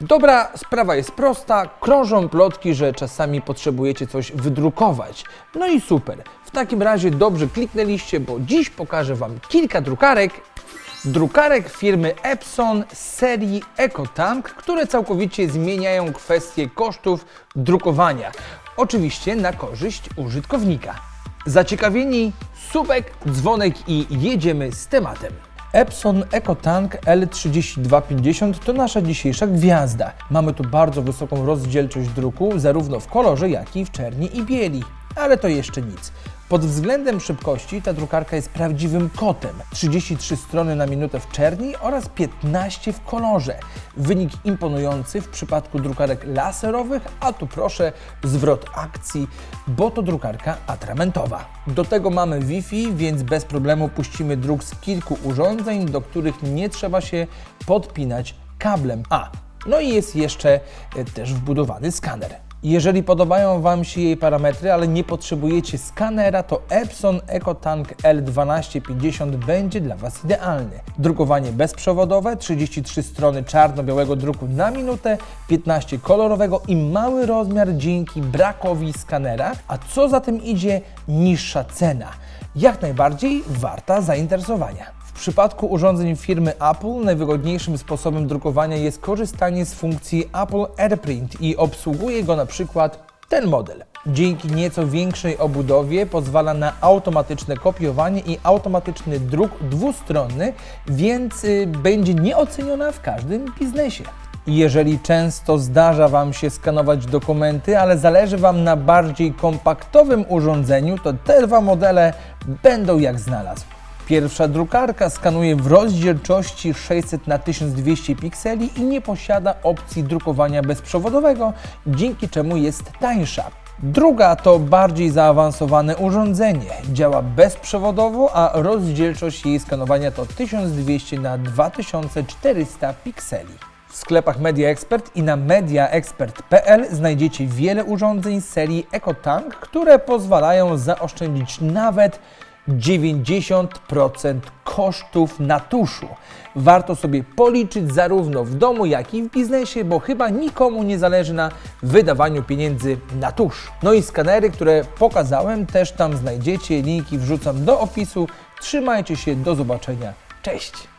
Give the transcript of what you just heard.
Dobra, sprawa jest prosta. Krążą plotki, że czasami potrzebujecie coś wydrukować. No i super. W takim razie dobrze kliknęliście, bo dziś pokażę Wam kilka drukarek. Drukarek firmy Epson z serii EcoTank, które całkowicie zmieniają kwestię kosztów drukowania. Oczywiście na korzyść użytkownika. Zaciekawieni? Subek, dzwonek i jedziemy z tematem. Epson EcoTank L3250 to nasza dzisiejsza gwiazda. Mamy tu bardzo wysoką rozdzielczość druku, zarówno w kolorze, jak i w czerni i bieli. Ale to jeszcze nic. Pod względem szybkości ta drukarka jest prawdziwym kotem. 33 strony na minutę w czerni oraz 15 w kolorze. Wynik imponujący w przypadku drukarek laserowych, a tu proszę zwrot akcji, bo to drukarka atramentowa. Do tego mamy Wi-Fi, więc bez problemu puścimy druk z kilku urządzeń, do których nie trzeba się podpinać kablem. A, no i jest jeszcze e, też wbudowany skaner. Jeżeli podobają Wam się jej parametry, ale nie potrzebujecie skanera, to Epson EcoTank L1250 będzie dla Was idealny. Drukowanie bezprzewodowe, 33 strony czarno-białego druku na minutę, 15 kolorowego i mały rozmiar dzięki brakowi skanera, a co za tym idzie, niższa cena. Jak najbardziej warta zainteresowania. W przypadku urządzeń firmy Apple najwygodniejszym sposobem drukowania jest korzystanie z funkcji Apple AirPrint i obsługuje go na przykład ten model. Dzięki nieco większej obudowie pozwala na automatyczne kopiowanie i automatyczny druk dwustronny, więc y, będzie nieoceniona w każdym biznesie. Jeżeli często zdarza Wam się skanować dokumenty, ale zależy Wam na bardziej kompaktowym urządzeniu, to te dwa modele będą jak znalazł. Pierwsza drukarka skanuje w rozdzielczości 600 na 1200 pikseli i nie posiada opcji drukowania bezprzewodowego, dzięki czemu jest tańsza. Druga to bardziej zaawansowane urządzenie. Działa bezprzewodowo, a rozdzielczość jej skanowania to 1200 na 2400 pikseli. W sklepach Media Expert i na mediaexpert.pl znajdziecie wiele urządzeń z serii EcoTank, które pozwalają zaoszczędzić nawet 90% kosztów na tuszu. Warto sobie policzyć zarówno w domu, jak i w biznesie, bo chyba nikomu nie zależy na wydawaniu pieniędzy na tusz. No i skanery, które pokazałem, też tam znajdziecie. Linki wrzucam do opisu. Trzymajcie się, do zobaczenia. Cześć!